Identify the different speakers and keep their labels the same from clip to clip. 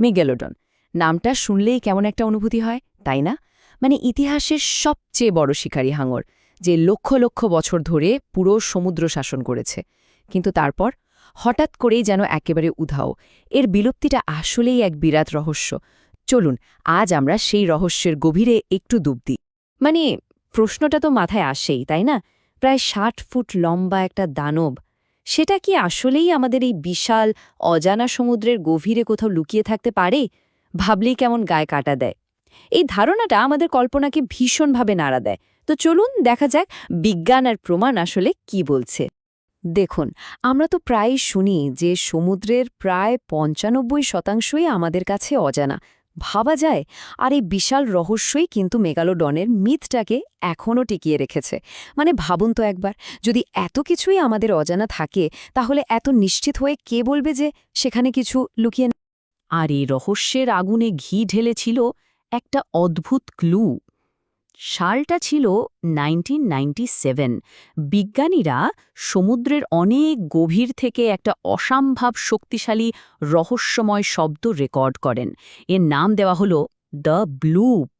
Speaker 1: মেগেলোডন। নামটা শুনলেই কেমন একটা অনুভূতি হয়, তাই না? মানে ইতিহাসের সবচেয়ে বড় শিকারী হাঙর, যে লক্ষ লক্ষ বছর ধরে পুরো সমুদ্র শাসন করেছে। কিন্তু তারপর হঠাৎ করেই যেন একেবারে উধাও। এর বিলুপ্তিটা আসলেই এক বিরাট রহস্য। চলুন, আজ আমরা সেই রহস্যের গভীরে একটু ডুব দিই। মানে প্রশ্নটা তো মাথায় আসেই, তাই না? প্রায় ষাট ফুট লম্বা একটা দানব সেটা কি আসলেই আমাদের এই বিশাল অজানা সমুদ্রের গভীরে কোথাও লুকিয়ে থাকতে পারে? ভাবলেই কেমন গায়ে কাটা দেয়। এই ধারণাটা আমাদের কল্পনাকে ভীষণভাবে নাড়া দেয়। তো চলুন দেখা যাক বিজ্ঞান আর প্রমাণ আসলে কি বলছে। দেখুন, আমরা তো প্রায় শুনি যে সমুদ্রের প্রায় পঞ্চানব্বই শতাংশই আমাদের কাছে অজানা। ভাবা যায়, আর এই বিশাল রহস্যই কিন্তু মেগালোডনের মিথটাকে এখনও টিকিয়ে রেখেছে। মানে ভাবুন তো একবার, যদি এত কিছুই আমাদের অজানা থাকে, তাহলে এত নিশ্চিত হয়ে কে বলবে যে সেখানে কিছু লুকিয়ে আর এই রহস্যের আগুনে ঘি ঢেলেছিল একটা অদ্ভুত ক্লু। সালটা ছিল 1997 বিজ্ঞানীরা সমুদ্রের অনেক গভীর থেকে একটা অসম্ভব শক্তিশালী, রহস্যময় শব্দ রেকর্ড করেন। এর নাম দেওয়া হলো দ্য ব্লুপ।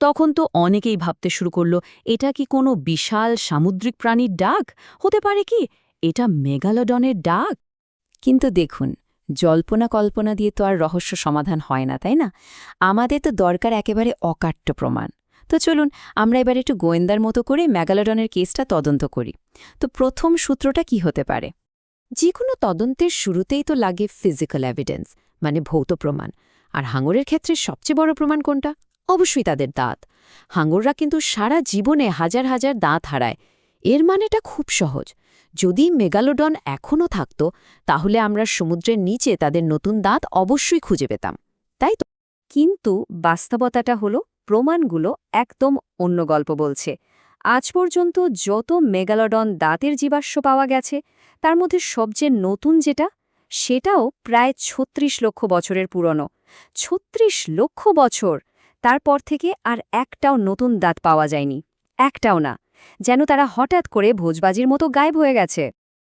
Speaker 1: তখন তো অনেকেই ভাবতে শুরু করল, এটা কি কোনো বিশাল সামুদ্রিক প্রাণীর ডাক? হতে পারে কি এটা মেগালোডনের ডাক? কিন্তু দেখুন, জল্পনা কল্পনা দিয়ে তো আর রহস্য সমাধান হয় না, তাই না? আমাদের তো দরকার একেবারে অকাট্য প্রমাণ। তো চলুন, আমরা এবার একটু গোয়েন্দার মতো করে ম্যাগালোডনের কেসটা তদন্ত করি। তো প্রথম সূত্রটা কি হতে পারে? যে কোনো তদন্তের শুরুতেই তো লাগে ফিজিক্যাল এভিডেন্স মানে ভৌত প্রমাণ। আর হাঙরের ক্ষেত্রে সবচেয়ে বড় প্রমাণ কোনটা? অবশ্যই তাদের দাঁত। হাঙররা কিন্তু সারা জীবনে হাজার হাজার দাঁত হারায়। এর মানেটা খুব সহজ। যদি মেগালোডন এখনও থাকত, তাহলে আমরা সমুদ্রের নিচে তাদের নতুন দাঁত অবশ্যই খুঁজে পেতাম। তাই তো? কিন্তু বাস্তবতাটা হলো প্রমাণগুলো একদম অন্য গল্প বলছে। আজ পর্যন্ত যত মেগালোডন দাঁতের জীবাশ্ম পাওয়া গেছে, তার মধ্যে সবচেয়ে নতুন যেটা, সেটাও প্রায় ছত্রিশ লক্ষ বছরের পুরনো। ছত্রিশ লক্ষ বছর! তারপর থেকে আর একটাও নতুন দাঁত পাওয়া যায়নি। একটাও না, যেন তারা হঠাৎ করে ভোজবাজির মতো গায়েব হয়ে গেছে।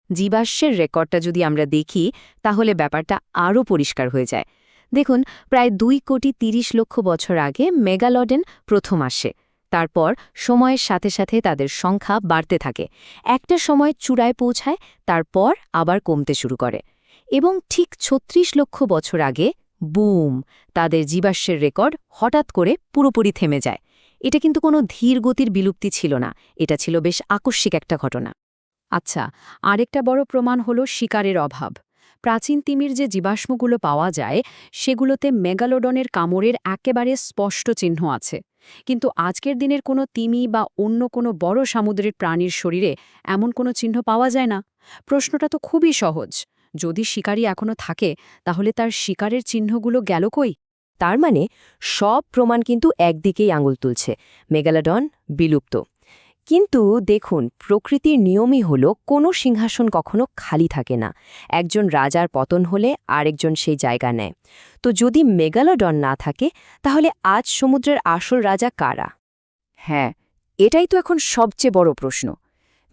Speaker 1: জীবাশ্মের রেকর্ডটা যদি আমরা দেখি, তাহলে ব্যাপারটা আরও পরিষ্কার হয়ে যায়। দেখুন, প্রায় দুই কোটি তিরিশ লক্ষ বছর আগে মেগালডেন প্রথম আসে। তারপর সময়ের সাথে সাথে তাদের সংখ্যা বাড়তে থাকে। একটা সময় চূড়ায় পৌঁছায়, তারপর আবার কমতে শুরু করে। এবং ঠিক ছত্রিশ লক্ষ বছর আগে, বুম, তাদের জীবাশ্মের রেকর্ড হঠাৎ করে পুরোপুরি থেমে যায়। এটা কিন্তু কোনো ধীর গতির বিলুপ্তি ছিল না। এটা ছিল বেশ আকস্মিক একটা ঘটনা। আচ্ছা আরেকটা বড় প্রমাণ হলো শিকারের অভাব। প্রাচীন তিমির যে জীবাশ্মগুলো পাওয়া যায়, সেগুলোতে মেগালোডনের কামড়ের একেবারে স্পষ্ট চিহ্ন আছে। কিন্তু আজকের দিনের কোনো তিমি বা অন্য কোনো বড় সামুদ্রিক প্রাণীর শরীরে এমন কোনো চিহ্ন পাওয়া যায় না? প্রশ্নটা তো খুবই সহজ। যদি শিকারী এখনও থাকে, তাহলে তার শিকারের চিহ্নগুলো গেল কই? তার মানে সব প্রমাণ কিন্তু একদিকেই আঙুল তুলছে। মেগালাডন বিলুপ্ত। কিন্তু দেখুন, প্রকৃতির নিয়মই হল কোনো সিংহাসন কখনো খালি থাকে না। একজন রাজার পতন হলে আরেকজন সেই জায়গা নেয়। তো যদি মেগালোডন না থাকে, তাহলে আজ সমুদ্রের আসল রাজা কারা? হ্যাঁ এটাই তো এখন সবচেয়ে বড় প্রশ্ন।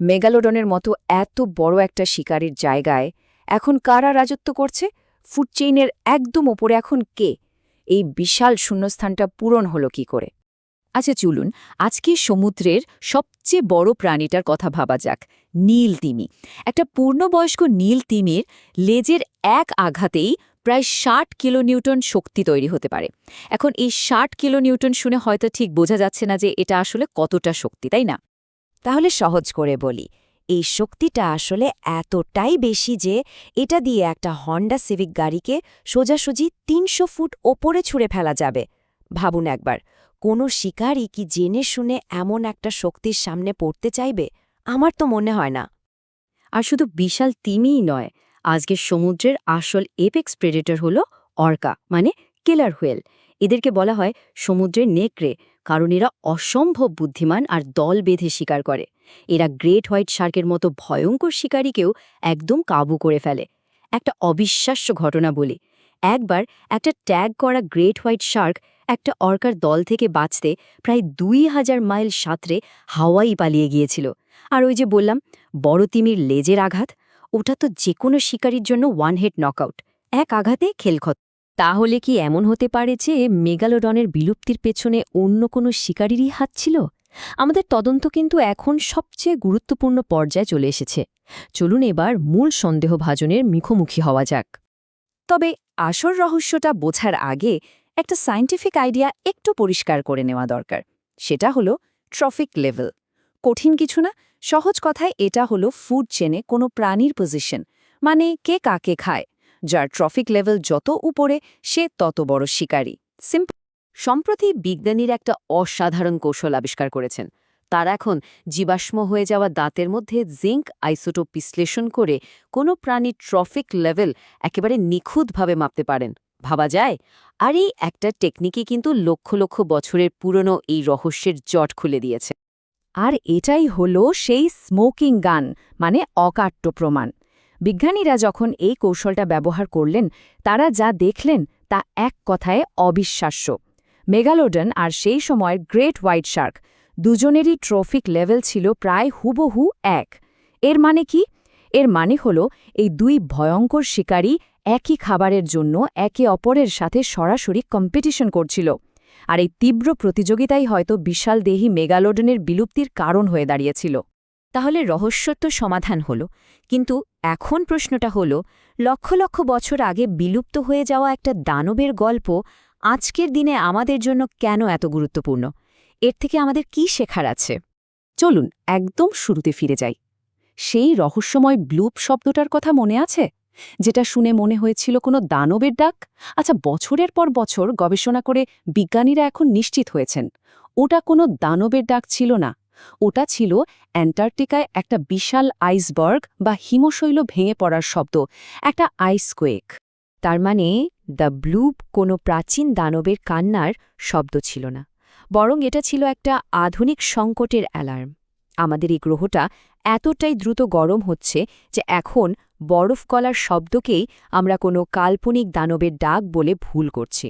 Speaker 1: মেগালোডনের মতো এত বড় একটা শিকারীর জায়গায় এখন কারা রাজত্ব করছে? ফুড চেইনের একদম ওপরে এখন কে? এই বিশাল শূন্যস্থানটা পূরণ হলো কি করে? আচ্ছা চলুন, আজকে সমুদ্রের সবচেয়ে বড় প্রাণীটার কথা ভাবা যাক, নীল তিমি। একটা পূর্ণবয়স্ক নীল তিমির লেজের এক আঘাতেই প্রায় ষাট কিলোনিউটন শক্তি তৈরি হতে পারে। এখন এই ষাট কিলোনিউটন শুনে হয়তো ঠিক বোঝা যাচ্ছে না যে এটা আসলে কতটা শক্তি, তাই না? তাহলে সহজ করে বলি, এই শক্তিটা আসলে এতটাই বেশি যে এটা দিয়ে একটা হন্ডা সিভিক গাড়িকে সোজাসুজি তিনশো ফুট ওপরে ছুঁড়ে ফেলা যাবে। ভাবুন একবার কোনো শিকারই কি জেনে শুনে এমন একটা শক্তির সামনে পড়তে চাইবে? আমার তো মনে হয় না। আর শুধু বিশাল তিমিই নয়, আজকের সমুদ্রের আসল এপেক্স প্রেডেটর হল অর্কা মানে কেলার হুয়েল। এদেরকে বলা হয় সমুদ্রের নেকড়ে, কারণ এরা অসম্ভব বুদ্ধিমান আর দল বেঁধে শিকার করে। এরা গ্রেট হোয়াইট শার্কের মতো ভয়ঙ্কর শিকারীকেও একদম কাবু করে ফেলে। একটা অবিশ্বাস্য ঘটনা বলি, একবার একটা ট্যাগ করা গ্রেট হোয়াইট শার্ক একটা অর্কার দল থেকে বাঁচতে প্রায় দুই হাজার মাইল সাঁতরে হাওয়াই পালিয়ে গিয়েছিল। আর ওই যে বললাম, বড় তিমির লেজের আঘাত, ওটা তো যে কোনো শিকারীর জন্য ওয়ান হেড নকআউট এক আঘাতে খেলখত।
Speaker 2: তাহলে কি এমন হতে পারে যে মেগালোডনের বিলুপ্তির পেছনে অন্য কোনো শিকারিরই হাত ছিল? আমাদের তদন্ত কিন্তু এখন সবচেয়ে গুরুত্বপূর্ণ পর্যায়ে চলে এসেছে। চলুন এবার মূল সন্দেহভাজনের মুখোমুখি হওয়া যাক।
Speaker 3: তবে আসল রহস্যটা বোঝার আগে একটা সায়েন্টিফিক আইডিয়া একটু পরিষ্কার করে নেওয়া দরকার। সেটা হলো ট্রফিক লেভেল কঠিন কিছু না, সহজ কথায় এটা হলো ফুড চেনে কোনো প্রাণীর পজিশন মানে কে কাকে খায়। যার ট্রফিক লেভেল যত উপরে, সে তত বড় শিকারী। সিম্পল
Speaker 2: সম্প্রতি বিজ্ঞানীর একটা অসাধারণ কৌশল আবিষ্কার করেছেন। তারা এখন জীবাশ্ম হয়ে যাওয়া দাঁতের মধ্যে জিঙ্ক আইসোটোপ বিশ্লেষণ করে কোনো প্রাণীর ট্রফিক লেভেল একেবারে নিখুঁতভাবে মাপতে পারেন। ভাবা যায়। আর এই একটা টেকনিকে কিন্তু লক্ষ লক্ষ বছরের পুরনো এই রহস্যের জট খুলে দিয়েছে।
Speaker 3: আর এটাই হলো সেই স্মোকিং গান মানে অকাট্য প্রমাণ। বিজ্ঞানীরা যখন এই কৌশলটা ব্যবহার করলেন, তারা যা দেখলেন, তা এক কথায় অবিশ্বাস্য। মেগালোডন আর সেই সময়ের গ্রেট হোয়াইট শার্ক দুজনেরই ট্রফিক লেভেল ছিল প্রায় হুবহু এক। এর মানে কি? এর মানে হল এই দুই ভয়ঙ্কর শিকারী একই খাবারের জন্য একে অপরের সাথে সরাসরি কম্পিটিশন করছিল। আর এই তীব্র প্রতিযোগিতাই হয়তো বিশাল দেহি মেগালোডনের বিলুপ্তির কারণ হয়ে দাঁড়িয়েছিল।
Speaker 2: তাহলে রহস্যর তো সমাধান হল। কিন্তু এখন প্রশ্নটা হল, লক্ষ লক্ষ বছর আগে বিলুপ্ত হয়ে যাওয়া একটা দানবের গল্প আজকের দিনে আমাদের জন্য কেন এত গুরুত্বপূর্ণ? এর থেকে আমাদের কি শেখার আছে?
Speaker 3: চলুন একদম শুরুতে ফিরে যাই। সেই রহস্যময় ব্লুপ শব্দটার কথা মনে আছে? যেটা শুনে মনে হয়েছিল কোনো দানবের ডাক? আচ্ছা বছরের পর বছর গবেষণা করে বিজ্ঞানীরা এখন নিশ্চিত হয়েছেন, ওটা কোনো দানবের ডাক ছিল না। ওটা ছিল অ্যান্টার্কটিকায় একটা বিশাল আইসবার্গ বা হিমশৈল ভেঙে পড়ার শব্দ, একটা আইসকোয়েক
Speaker 2: তার মানে দ্য ব্লুপ কোনো প্রাচীন দানবের কান্নার শব্দ ছিল না, বরং এটা ছিল একটা আধুনিক সংকটের অ্যালার্ম। আমাদের এই গ্রহটা এতটাই দ্রুত গরম হচ্ছে যে এখন বরফ গলার শব্দকেই আমরা কোনো কাল্পনিক দানবের ডাক বলে ভুল করছি।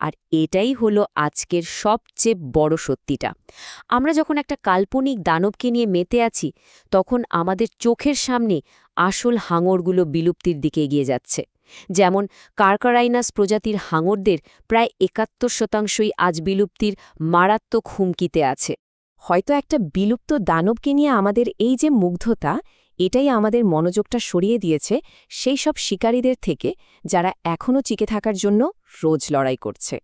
Speaker 2: আর এটাই হলো আজকের সবচেয়ে বড় সত্যিটা। আমরা যখন একটা কাল্পনিক দানবকে নিয়ে মেতে আছি, তখন আমাদের চোখের সামনে আসল হাঙরগুলো বিলুপ্তির দিকে এগিয়ে যাচ্ছে। যেমন কার্কারাইনাস প্রজাতির হাঙরদের প্রায় একাত্তর শতাংশই আজ বিলুপ্তির মারাত্মক হুমকিতে আছে।
Speaker 3: হয়তো একটা বিলুপ্ত দানবকে নিয়ে আমাদের এই যে মুগ্ধতা, এটাই আমাদের মনোযোগটা সরিয়ে দিয়েছে সেই সব শিকারীদের থেকে যারা এখনও টিকে থাকার জন্য রোজ লড়াই করছে।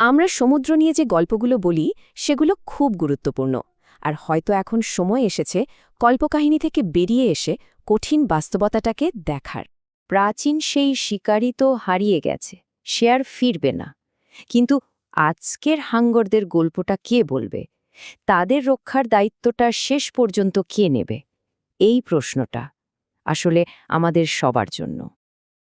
Speaker 3: আমরা সমুদ্র নিয়ে যে গল্পগুলো বলি, সেগুলো খুব গুরুত্বপূর্ণ। আর হয়তো এখন সময় এসেছে কল্পকাহিনী থেকে বেরিয়ে এসে কঠিন বাস্তবতাটাকে দেখার। প্রাচীন সেই শিকারী তো হারিয়ে গেছে, সে আর ফিরবে না। কিন্তু আজকের হাঙ্গরদের গল্পটা কে বলবে? তাদের রক্ষার দায়িত্বটা শেষ পর্যন্ত কে নেবে? এই প্রশ্নটা। আসলে আমাদের সবার জন্য।